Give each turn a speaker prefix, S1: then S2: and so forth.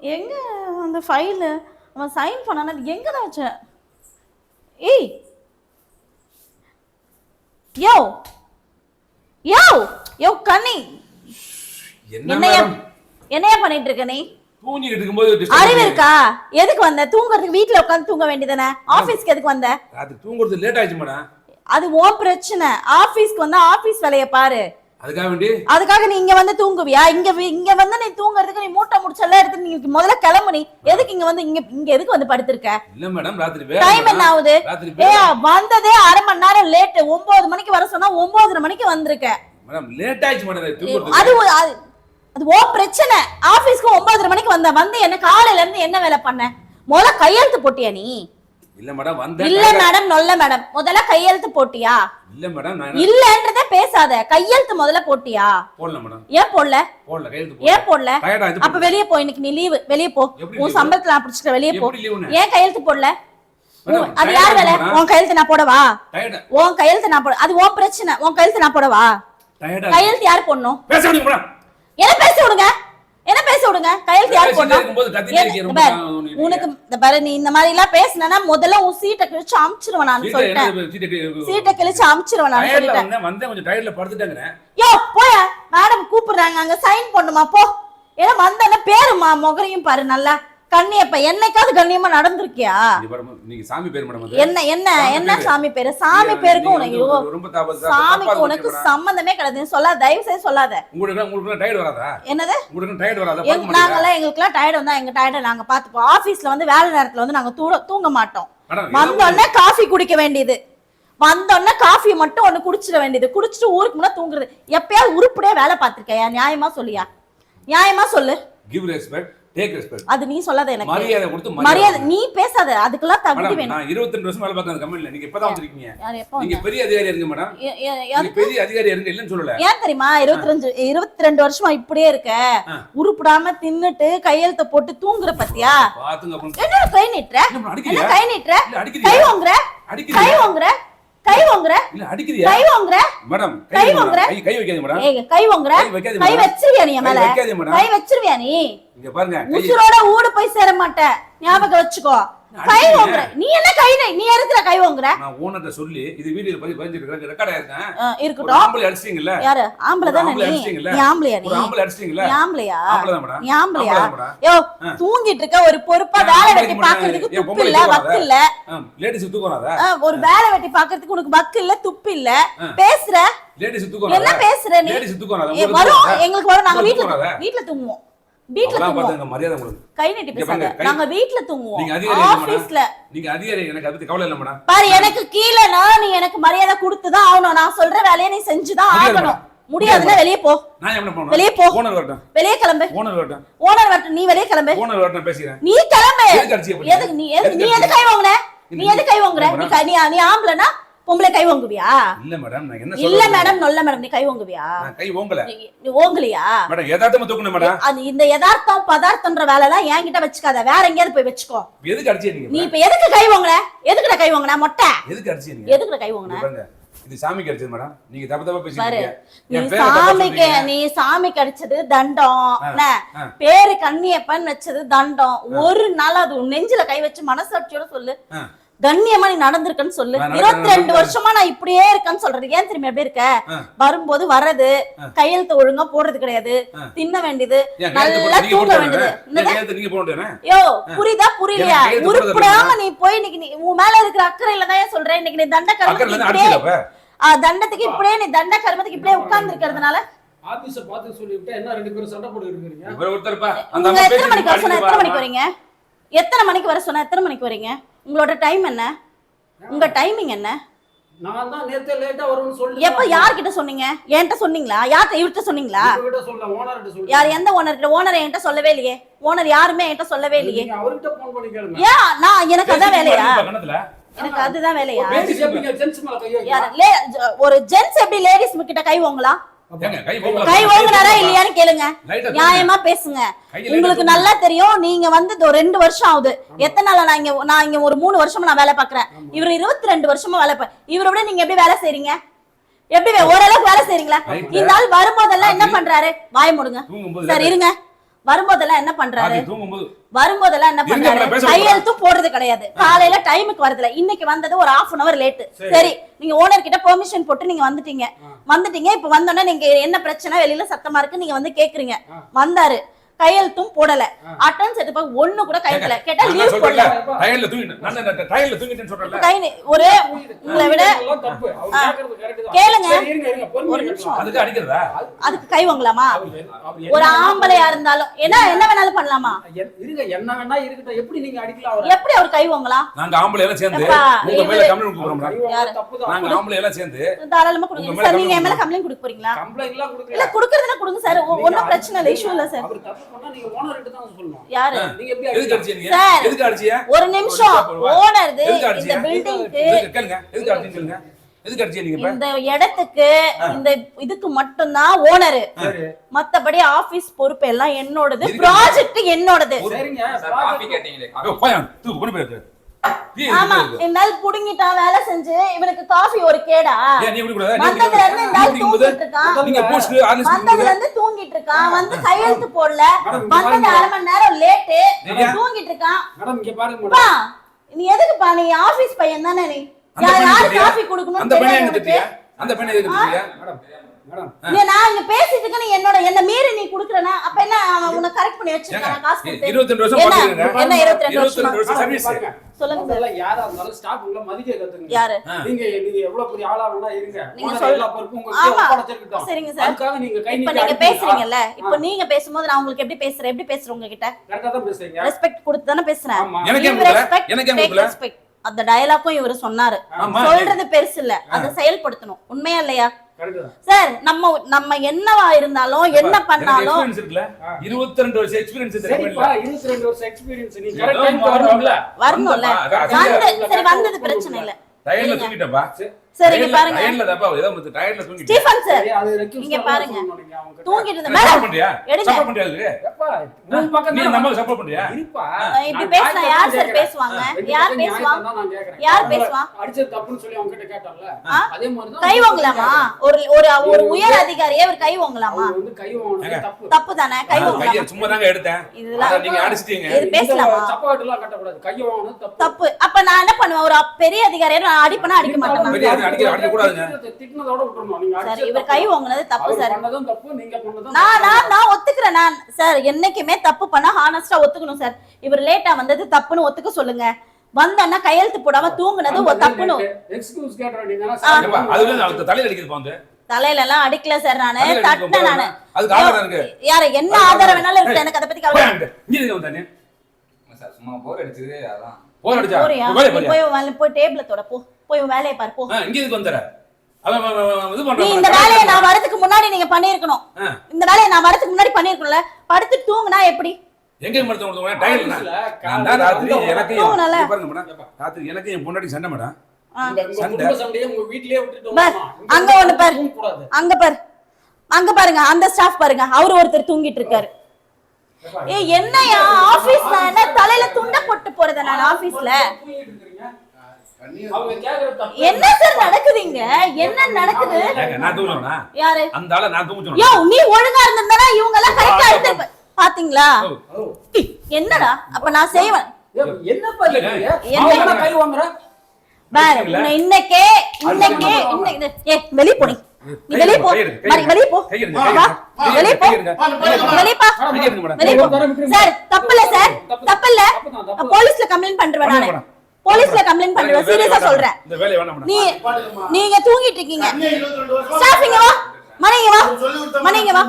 S1: எங்க அந்த ஃபைலு அவன் சைன் பண்ணான அது எங்கடா வச்ச? ஏய்! யோ! யோ! யோ கண்ணி!
S2: என்ன
S1: என்னைய என்னைய பண்ணிட்டு இருக்க நீ?
S2: தூங்கிட்டு இருக்கும்போது
S1: அறிவு. இருக்கா? எதுக்கு வந்த? தூங்குறதுக்கு வீட்ல உட்காந்து தூங்க வேண்டியதானே ஆபீஸ்க்கு எதுக்கு வந்த?
S2: ராத்திரி தூங்குறது லேட் ஆயிடுச்சு மேடம்.
S1: அது உன் பிரச்சனை. ஆபீஸ்க்கு வந்தா ஆபீஸ் வேலைய பாரு.
S2: அதுக்காக வேண்டி?
S1: அதுக்காக நீ இங்க வந்து தூங்குவியா? இங்க இங்க வந்து நீ தூங்குறதுக்கு நீ மூட்டை முடிச்செல்லாம் எடுத்து நீ முதல்ல கிளம்பு நீ. எதுக்கு இங்க வந்து இங்க இங்க எதுக்கு வந்து படுத்திருக்க?
S2: இல்ல மேடம் ராத்திரி
S1: டைம் என்ன. ஆகுது ஏ. வந்ததே அரை மணி நேரம் லேட் ஒன்பது மணிக்கு வர சொன்னா ஒன்பதரை மணிக்கு வந்திருக்க.
S2: மேடம் லேட் ஆயிடுச்சு மேடம்
S1: அது அது ஓ பிரச்சனை. ஆபீஸ்க்கு ஒன்பதரை மணிக்கு வந்த வந்து என்ன காலையில இருந்து என்ன வேலை பண்ண? முதல்ல கையெழுத்து போட்டியா நீ?
S2: இல்ல மேடம் வந்தேன்.
S1: இல்ல மேடம் நொல்ல மேடம் முதல்ல கையெழுத்து போட்டியா?
S2: இல்ல மேடம்
S1: இல்லன்றதே பேசாத. கையெழுத்து முதல்ல போட்டியா?
S2: போடல மேடம்
S1: ஏன் போடல?
S2: போடல கையெழுத்து
S1: ஏன் போடல? அப்ப வெளிய போ இன்னைக்கு நீ லீவு வெளிய போ. உன்? சம்பளத்துல நான் பிடிச்சிட்ட வெளிய போ. ஏன் கையெழுத்து போடல? அது யார் வேலை? உன் கையெழுத்து நான் போடவா? உன் கையெழுத்து நான் போட அது உன் பிரச்சனை. உன் கையெழுத்து நான் போடவா? கையெழுத்து யார் போடணும்?
S2: பேச முடியும்
S1: என்ன பேச விடுங்க? என்ன பேச விடுங்க? கையெழுத்து யார்
S2: உன்னை-
S1: உனக்கு பாரு நீ இந்த மாதிரி எல்லாம் பேசினா முதல்ல உன் சீட்டை கிழிச்சு அமுச்சிருவேன் நான் சொல்லிட்டேன்.
S2: சீட்டை
S1: கிழிச்சு அமுச்சிருவேன் நான் சொல்லிட்டேன்.
S2: வந்தேன் கொஞ்சம் டயர்ட்ல படுத்துட்டேங்கிறேன்.
S1: யோ போய. மேடம் கூப்பிடுறாங்க அங்க சைன் பண்ணுமா போ. ஏன்னா வந்தேன்னா பேருமா முகரையும் பாரு நல்லா. கண்ணியப்ப என்னைக்காவது கண்ணியமா நடந்திருக்கியா?
S2: நீங்க சாமி பேர் மேடம்
S1: என்ன என்ன என்ன. சாமி பேரு? சாமி
S2: நீங்க-
S1: பேருக்கும்
S2: நீங்க
S1: உனக்கு சாமிக்கு உனக்கு. சம்பந்தமே கிடையாது. சொல்லாத தயவு செய்து சொல்லாத.
S2: உங்களுக்கு உங்களுக்கு டயர்ட் வராதா?
S1: என்னது?
S2: உங்களுக்கு டயர்ட் வராதா?
S1: எங்க-
S2: பார்க்க மாட்டீங்களா?
S1: நாங்கெல்லாம் எங்களுக்குலாம் டயர்ட் வந்தா எங்க டயர்டை நாங்க பாத்துப்போம் ஆபீஸ்ல வந்து வேலை நேரத்துல வந்து நாங்க தூட தூங்க மாட்டோம். வந்தோடனே காஃபி குடிக்க வேண்டியது. வந்தோடனே காஃபி மட்டும் ஒண்ணு குடிச்சிட வேண்டியது. குடிச்சிட்டு ஊருக்கு முன்னா தூங்குறது. எப்பயாவது உருப்படியா வேலை பார்த்திருக்கையா? நியாயமா சொல்லியா? நியாயமா சொல்லு.
S2: Give respect,
S1: அது நீ சொல்லாத எனக்கு
S2: மரியாதை கொடுத்து
S1: மரியாதை நீ பேசாத அதுக்கெல்லாம் தகுதி வேணும்
S2: நான் 22 வருஷம் வேலை அந்த கம்பெனில. நீங்க இப்பதான் வந்திருக்கீங்க. நீங்க? பெரிய அதிகாரியா இருங்க மேடம். நீங்க? பெரிய அதிகாரியா இருங்க, இல்லைன்னு சொல்லல.
S1: ஏன் தெரியுமா இருபத்தி ரெண்டு இருபத்தி ரெண்டு வருஷமா இப்படியே இருக்க. உருப்படாம தின்னுட்டு கையெழுத்த போட்டு தூங்குற பத்தியா
S2: பாத்துங்க.
S1: என்ன கை நீட்டுற
S2: என்ன?
S1: கை
S2: இல்ல,
S1: கை? வாங்குற கை
S2: அடிக்கிறியா?
S1: கை வாங்குற
S2: இல்ல, அடிக்கிறியா?
S1: கை வாங்குற
S2: மேடம்,
S1: கை
S2: கை வைங்க
S1: வாங்குற?
S2: கை- கை வைக்காதீங்க மேடம்.
S1: ஏய் கை வாங்குற
S2: கை வைக்காதீங்க
S1: கை. வச்சிருவியா நீ மேல
S2: வைக்காதீங்க மேடம்.
S1: கை வச்சிருவியா நீ
S2: இங்க பாருங்க,
S1: உசுரோட ஊடு போய் சேர மாட்ட ஞாபகம் வச்சுக்கோ கை. வாங்குற நீ என்ன கை நீ- எதுக்குற கை வாங்குற
S2: நான் owner-ட்ட சொல்லி, இது வீடியோல பதிவு பதிஞ்சிருக்கு, record ஆயிருக்கேன்.
S1: இருக்கட்டும்
S2: ஆம்பளை அடிச்சிட்டீங்கல்ல?
S1: யாரு ஆம்பளை தானே நீ? நீ ஆம்பளையா நீ
S2: ஆம்பளை அடிச்சிட்டீங்கல்ல?
S1: நீ ஆம்பளையா
S2: ஆம்பளை தான் மேடம்.
S1: நீ ஆம்பளையா. யோ. தூங்கிட்டு இருக்க ஒரு பொறுப்பா வேலை வெட்டி பாக்குறதுக்கு துப்பு இல்ல? வக்கு இல்ல
S2: வராதா?
S1: ஆ, ஒரு வேலை வெட்டி பாக்குறதுக்கு உனக்கு பக்கு இல்ல துப்பு இல்ல. பேசுற
S2: க்கு தூக்கம்
S1: என்ன? பேசுற நீ? ஏ,
S2: உங்களுக்கு
S1: வரும்? எங்களுக்கு வரும் நாங்க வீட்ல? வீட்ல தூங்குவோம் வீட்ல தூங்குவோம்.
S2: மரியாதை உங்களுக்கு.
S1: கை நீட்டி பேசாத. நாங்க வீட்ல தூங்குவோம்.
S2: நீங்க.
S1: ஆபீஸ்ல.
S2: நீங்க அதிகாரி எனக்கு அதை கவலை இல்ல மேடம்.
S1: பாரு எனக்கு கீழனா நீ எனக்கு மரியாதை கொடுத்துதான் ஆகணும். நான் சொல்ற வேலையை நீ செஞ்சுதான்
S2: முடியாது
S1: ஆகணும்.
S2: மேடம்.
S1: முடியாதுன்னா
S2: முடியாது.
S1: வெளியே போ.
S2: நான் என்ன பண்ணணும்?
S1: வெளியே போ.
S2: ஓனர் வரட்டும்.
S1: வெளியே கிளம்பு.
S2: ஓனர் வரட்டும்.
S1: ஓனர் வரட்டும். நீ வெளியே கிளம்பு.
S2: ஓனர் வரட்டும் பேசிக்கிறேன்.
S1: நீ கிளம்பு.
S2: எதுக்கு?
S1: எதுக்கு நீ எதுக்கு நீ
S2: எதுக்கு
S1: எது கை வாங்குன? நீ
S2: இல்ல,
S1: எது கை வாங்குற? நீ நீ ஆம்பளைனா பொம்பளை கை வாங்குவியா
S2: இல்ல மேடம் நான் என்ன
S1: இல்ல மேடம் நல்ல மேடம் நீ கை வாங்குவியா
S2: நான் கை ஓங்கல.
S1: நீ- ஓங்கலையா?
S2: மேடம் யதார்த்தமா தூக்கணும் மேடம்
S1: அது இந்த யதார்த்தம் பதார்த்தம்ன்ற வேலை எல்லாம் என்கிட்ட வச்சுக்காத. வேற எங்கேயாவது போய் வச்சுக்கோ.
S2: எதுக்கு அடிச்சீங்க
S1: நீ இப்ப எதுக்கு கை வாங்குன எதுக்குடா கை வாங்குன மொட்டை.
S2: எதுக்கு அடிச்சீங்க
S1: எதுக்குடா கை
S2: பாருங்க இது சாமிக்கு அடிச்சது மேடம் நீங்க தப்பு தப்பா தப்பா
S1: சாமிக்கு. நீ சாமிக்கு அடிச்சது தண்டம். பேரு கண்ணியப்பன் வச்சது தண்டம். ஒரு நாள் அது நெஞ்சில கை வச்சு மனசாட்சியோட சொல்லு. கண்ணியமா நீ நடந்திருக்கன்னு சொல்லு. இருபத்தி ரெண்டு. வருஷமா நான் இப்படியே இருக்கேன்னு சொல்றது. ஏன் திரும்பி எப்படி இருக்க. வரும்போது வர்றது கையெழுத்து ஒழுங்கா போடுறது கிடையாது. தின்ன வேண்டியது நல்லா தூங்க வேண்டியது. யோ புரியுதா? புரியலையா? உருப்படாம நீ போய் இன்னைக்கு நீ உன் மேல இருக்கிற அக்கறையில தான் ஏன் சொல்றேன் இன்னைக்கு நீ தண்ட கர்மத்துக்கு தண்டத்துக்கு இப்படியே நீ தண்ட கர்மத்துக்கு இப்படியே உட்கார்ந்து இருக்கிறதுனால
S3: ஆபீஸ பார்த்து சொல்லிவிட்டா என்ன ரெண்டு பேரும் சண்டை போட்டு இருக்கிறீங்க?
S2: இவர் அந்த அம்மா
S1: எத்தனை மணிக்கு வர
S2: பேசிட்டு
S1: சொன்னா எத்தனை மணிக்கு
S2: பாருங்க.
S1: வரீங்க? எத்தனை மணிக்கு வர சொன்னா? எத்தனை மணிக்கு வரீங்க? உங்களோட டைம் என்ன? உங்க டைமிங் என்ன?
S3: நான் தான் நேத்தே லேட்டா வரும்னு சொல்லி
S1: எப்ப யார்கிட்ட சொன்னீங்க? என்கிட்ட சொன்னீங்களா? யார்கிட்ட இவர்கிட்ட சொன்னீங்களா?
S3: கிட்ட சொல்ல ஓனர்கிட்ட சொல்லி
S1: யார் எந்த ஓனர் ஓனர் என்கிட்ட சொல்லவே இல்லையே. ஓனர் யாருமே என்கிட்ட சொல்லவே இல்லையே.
S3: அவர்கிட்ட போன் பண்ணி கேளுங்க.
S1: ஏன்? நான் எனக்கு அதான் வேலையா. எனக்கு அதுதான் வேலையா? ஒரு ஜென்ஸ் எப்படி லேடிஸ் கிட்ட கை வாங்கலாம்
S2: கை
S1: வாங்கினாரா இல்லையான்னு கேளுங்க. நியாயமா பேசுங்க. உங்களுக்கு நல்லா தெரியும் நீங்க வந்து ரெண்டு வருஷம் ஆகுது. எத்தனை நாளா நான் இங்க நான் இங்க ஒரு மூணு வருஷமா நான் வேலை பாக்குறேன் இவர் இருபத்தி ரெண்டு வருஷமா வேலை இவரை விட நீங்க எப்படி வேலை செய்றீங்க? எப்படி ஓரளவுக்கு வேலை செய்றீங்களா. இந்த ஆள் வரும்போதெல்லாம் என்ன பண்றாரு? வாய முடுங்க. சார் இருங்க. வரும்போதெல்லாம் என்ன பண்றாரு? வரும்போதெல்லாம் என்ன பண்றாரு? கையெழுத்தும் போடுறது கிடையாது. காலையில டைமுக்கு வரதுல இன்னைக்கு வந்தது ஒரு ஹாஃப் அன் அவர் லேட்
S3: சரி.
S1: நீங்க ஓனர் கிட்ட பெர்மிஷன் போட்டு நீங்க வந்துட்டீங்க. வந்துட்டீங்க இப்ப வந்தோடனே நீங்க என்ன பிரச்சனை? வெளியில சத்தமா இருக்கு நீங்க வந்து கேக்குறீங்க. வந்தாரு. கையெழுத்தும் போடல. அட்டன்ஸ் எடுத்து ஒண்ணு கூட கையெழுத்துல கேட்டா லீவ் போடல.
S2: டயர்ல தூங்கிட்டேன் தூங்கிட்டேன்னு சொல்றேன்ல.
S1: கை ஒரு உங்களை விட. கேளுங்க. ஒரு நிமிஷம்.
S2: அதுக்கு அடிக்கிறதா?
S1: அதுக்கு கை வாங்கலாமா? ஒரு ஆம்பளையா இருந்தாலும் என்ன என்ன? வேணாலும் பண்ணலாமா?
S3: இருங்க என்ன வேணா இருக்கட்டும். எப்படி நீங்க அடிக்கலாம்?
S1: எப்படி அவர் கை வாங்கலாம்?
S2: நாங்க ஆம்பளை எல்லாம் சேர்ந்து உங்க மேல கம்ப்ளைண்ட் கொடுக்குறோம். நாங்க. ஆம்பளை எல்லாம் சேர்ந்து
S1: தாராளமா கொடுங்க. சார் நீங்க என் மேல கம்ப்ளைண்ட் கொடுக்க போறீங்களா?
S3: complaint எல்லாம்
S1: இல்ல
S3: கொடுக்கல.
S1: குடுக்கறதுனா கொடுங்க சார். ஒன்னும் பிரச்சனை இல்ல. இஷ்யூ இல்ல சார். யாரு? சார். ஒரு நிமிஷம். ஓனர்
S2: எதுக்கு
S1: இந்த? பில்டிங்க்கு இடத்துக்கு இந்த இதுக்கு மட்டும்தான் ஓனரு. மத்தபடி ஆபீஸ் பொறுப்பு எல்லாம் என்னோடது. ப்ராஜெக்ட் என்னோடது. ஆமா புடுங்கிட்டான் வேலை செஞ்சு இவனுக்கு காஃபி ஒரு கேடா. வந்ததுல இருந்து இந்த ஆள்
S2: குடிக்கும்போது
S1: தூங்கிட்டு இருக்கான்.
S2: நீங்க போஸ்ட் ஆர்லிஸ்
S1: வந்ததுல இருந்து தூங்கிட்டு இருக்கான். வந்து கையெழுத்து போடல. வந்தது. அரை மணி நேரம் லேட்டு தூங்கிட்டு இருக்கான். நீ எதுக்குப்பா நீ ஆபீஸ் பையன் தானே நீ? யார்? காஃபி கொடுக்கணும்
S2: அந்த பையனை? அந்த பையனை எதுக்கு
S3: மேடம்,
S1: நீ நான் இங்க பேசிட்டு என்னோட என்ன மீறி நீ குடுக்குறனா அப்ப என்ன உன்னை கரெக்ட் பண்ணி வச்சிருக்கான் காசு கொடுத்து
S2: 22 வருஷம்
S1: என்ன? என்ன 22 வருஷமா?
S2: 22 வருஷம்
S3: மேடம்,
S2: சர்வீஸ்.
S3: பாருங்க.
S1: சொல்லுங்க சார்.
S3: யாரா இருந்தாலும் staff உங்களை மதிக்க கத்துக்கங்க.
S1: யாரு
S2: ஆ.
S3: நீங்க நீங்க எவ்வளவு பெரிய ஆளா இருங்க
S1: நீங்க
S3: எல்லா பொறுப்பும்.
S1: சரிங்க சார்.
S3: அதுக்காக நீங்க கை
S1: இப்ப நீங்க
S3: அடிப்பீங்க.
S1: பேசுறீங்கல்ல இப்ப
S3: ஆ.
S1: நீங்க பேசும்போது நான் உங்களுக்கு எப்படி பேசுறேன் எப்படி பேசுறேன் உங்ககிட்ட
S3: கரெக்டா தான் பேசுறீங்க
S1: ரெஸ்பெக்ட் கொடுத்து தானே பேசுறேன்
S3: ஆமா.
S2: எனக்கு.
S1: அந்த டயலாக்கும் இவரு சொன்னாரு. சொல்றது பெருசு இல்ல அதை செயல்படுத்தணும் உண்மையா இல்லையா சார் நம்ம நம்ம என்னவா இருந்தாலும் என்ன பண்ணாலும்
S2: இருக்குல்ல? 22 வருஷம்
S3: சரிப்பா
S2: கம்பெனில.
S3: 22 வருஷம் எக்ஸ்பீரியன்ஸ் நீ. வரணும்ல
S1: வரணும்ல சரி வந்தது பிரச்சனை இல்ல
S2: டயர்ல
S1: சரிங்க.
S2: தூங்கிட்டப்பா.
S1: சரி இங்க
S2: டயர்ல-
S1: பாருங்க
S2: டயர்ல தான்ப்பா, ஏதோ வந்து டயர்ல தூங்கிட்டேன்.
S1: ஸ்டீஃபன் சார் இங்க பாருங்க. தூங்கிட்டு மேடம்? எடுங்க.
S2: support பண்றியா
S3: பக்கம்
S2: நீ பண்றியா?
S3: இருப்பா.
S1: இப்படி பேசினா யார் சார். பேசுவாங்க யார் பேசுவா. யார் பேசுவா?
S3: அடிச்சது தப்புன்னு சொல்லி அவங்க கிட்ட கேட்டோம்ல
S1: ஆ?
S3: அதே மாதிரி தான்
S1: கை
S3: அவங்க
S1: வாங்கலாமா
S3: கேட்கறாங்க.
S1: ஒரு ஒரு ஒரு உயர் அதிகாரியே ஒரு கை வாங்கலாமா
S3: வந்து கை. தப்பு
S1: தப்பு தானே கை
S2: நான் கையை
S1: வாங்கலாமா
S2: சும்மா தாங்க எடுத்தேன்.
S1: இதெல்லாம்
S2: அதை நீங்க அடிச்சிட்டீங்க.
S1: இது பேசலாமா?
S3: இந்த சப்பாட்டுலாம் கட்டக்கூடாது கை வாங்கினது தப்பு
S1: தப்பு அப்ப நான் என்ன பண்ணுவேன் ஒரு பெரிய அதிகாரியை நான் அடிப்பனா அடிக்க மாட்டேனா
S2: பெரிய அதிகாரி அடிக்க- அடிக்க கூடாதுங்க.
S3: திட்டுனதை- திட்டுனதோட விட்டுறணும். நீங்க
S1: சார்
S3: அடிச்சது
S1: இவர்
S3: தப்பு.
S1: கை வாங்குனது தப்பு சார்
S3: பண்ணதும் தப்பு நீங்க பண்ணதும்
S1: நான்
S3: தப்பு.
S1: நான் நான் ஒத்துக்கிறேன் நான் சார் என்னைக்குமே தப்பு பண்ணா ஹானஸ்டா ஒத்துக்கணும் சார். இவர் லேட்டா வந்தது தப்புன்னு ஒத்துக்க சொல்லுங்க. வந்தோன்னா கையெழுத்து போடாம தூங்குனது ஒரு தப்புன்னு.
S2: தலையில
S1: எல்லாம் அடிக்கல சார் நானு. தட்டினேன் நானு. யாரு என்ன ஆதாரம் வேணாலும் இருக்கு. எனக்கு அதை பத்தி
S2: போய்
S1: கவலை
S4: சும்மா போர் அடிச்சது அதான்.
S2: போர் அடிச்சா?
S1: போறியா?
S2: போய்?
S1: போய் டேபிள தொட போ. போய் வேலையை பாரு போ.
S2: இங்க வந்துற?
S1: இந்த. வேலையை நான் வரதுக்கு முன்னாடி நீங்க பண்ணிருக்கணும். இந்த வேலையை நான் வரதுக்கு முன்னாடி பண்ணிருக்கணும்ல படுத்து தூங்குனா எப்படி?
S2: எங்க மருத்துவ கொடுத்தவங்க டயர்ல
S3: ஆபீஸ்ல
S2: நான் தான் ராத்திரி எனக்கு
S1: தூங்குனல.
S2: இங்க பாருங்க மேடம். ராத்திரி எனக்கு என் பொண்டாட்டி சண்டை மேடம்.
S1: அங்க ஒண்ணு பார். அங்க பாரு. அங்க பாருங்க அந்த ஸ்டாஃப் பாருங்க. அவரு ஒருத்தர் தூங்கிட்டு இருக்காரு. ஏ என்னையா? ஆபீஸ்ல என்ன தலையில துண்டை போட்டு போறத நான் ஆபீஸ்ல? என்ன சார் நடக்குது இங்க என்ன நடக்குது?
S2: ஏங்க நான் தூங்கணும்னா?
S1: யாரு?
S2: அந்த ஆளை நான் தூங்க
S1: யோ நீ ஒழுங்கா இருந்திருந்தா இவங்க எல்லாம் கரெக்டா எடுத்து பாத்தீங்களா? என்னடா? அப்ப நான் செய்வேன்? என்ன?
S3: என்ன கை வாங்குற?
S1: பாரு இன்னைக்கே இன்னைக்கே இன்னைக்கு ஏ வெளிய போடி நீ. வெளிய போ. மரி வெளிய போ. வா வெளிய போ. வெளிய போ. வெளிய போ. சார் தப்பில்ல சார். தப்பில்ல
S3: தப்புதான், தப்பு.
S1: போலீஸ்ல கம்ப்ளைண்ட் பண்றேன் நானு. போலீஸ்ல கம்ப்ளைண்ட் பண்றேன் சீரியஸா சொல்றேன். நீ நீங்க தூங்கிட்டு இருக்கீங்க. ஸ்டாஃப் இங்க வா. மணி இங்க வா. மணி இங்க வா.